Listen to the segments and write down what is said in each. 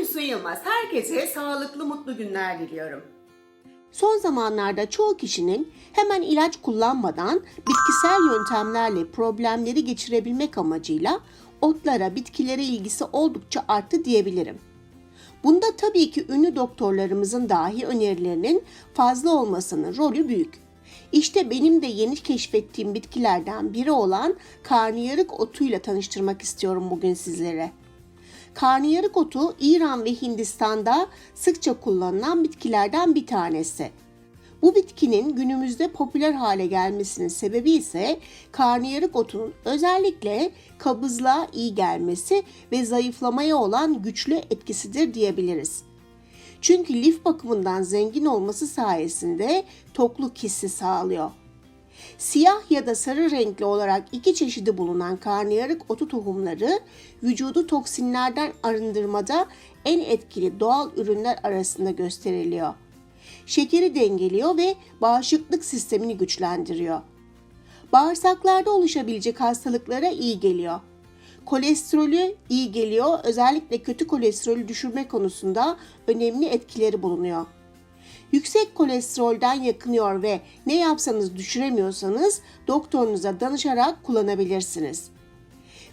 Füsun Yılmaz. Herkese sağlıklı, mutlu günler diliyorum. Son zamanlarda çoğu kişinin hemen ilaç kullanmadan bitkisel yöntemlerle problemleri geçirebilmek amacıyla otlara, bitkilere ilgisi oldukça arttı diyebilirim. Bunda tabii ki ünlü doktorlarımızın dahi önerilerinin fazla olmasının rolü büyük. İşte benim de yeni keşfettiğim bitkilerden biri olan karnıyarık otuyla tanıştırmak istiyorum bugün sizlere. Karnıyarık otu İran ve Hindistan'da sıkça kullanılan bitkilerden bir tanesi. Bu bitkinin günümüzde popüler hale gelmesinin sebebi ise karnıyarık otunun özellikle kabızlığa iyi gelmesi ve zayıflamaya olan güçlü etkisidir diyebiliriz. Çünkü lif bakımından zengin olması sayesinde tokluk hissi sağlıyor. Siyah ya da sarı renkli olarak iki çeşidi bulunan karnıyarık otu tohumları vücudu toksinlerden arındırmada en etkili doğal ürünler arasında gösteriliyor. Şekeri dengeliyor ve bağışıklık sistemini güçlendiriyor. Bağırsaklarda oluşabilecek hastalıklara iyi geliyor. Kolesterolü iyi geliyor. Özellikle kötü kolesterolü düşürme konusunda önemli etkileri bulunuyor. Yüksek kolesterolden yakınıyor ve ne yapsanız düşüremiyorsanız doktorunuza danışarak kullanabilirsiniz.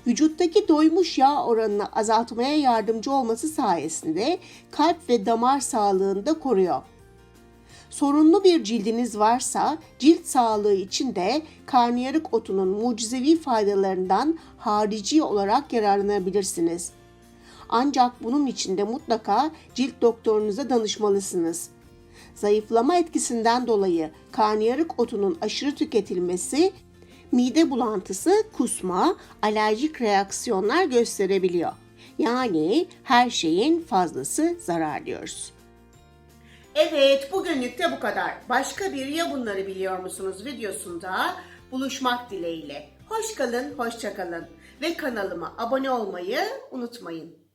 Vücuttaki doymuş yağ oranını azaltmaya yardımcı olması sayesinde kalp ve damar sağlığını da koruyor. Sorunlu bir cildiniz varsa cilt sağlığı için de karnıyarık otunun mucizevi faydalarından harici olarak yararlanabilirsiniz. Ancak bunun için de mutlaka cilt doktorunuza danışmalısınız. Zayıflama etkisinden dolayı karnıyarık otunun aşırı tüketilmesi mide bulantısı, kusma, alerjik reaksiyonlar gösterebiliyor. Yani her şeyin fazlası zarar diyoruz. Evet, bugünlük de bu kadar. Başka bir ya bunları biliyor musunuz videosunda buluşmak dileğiyle. Hoş kalın, hoşça kalın ve kanalıma abone olmayı unutmayın.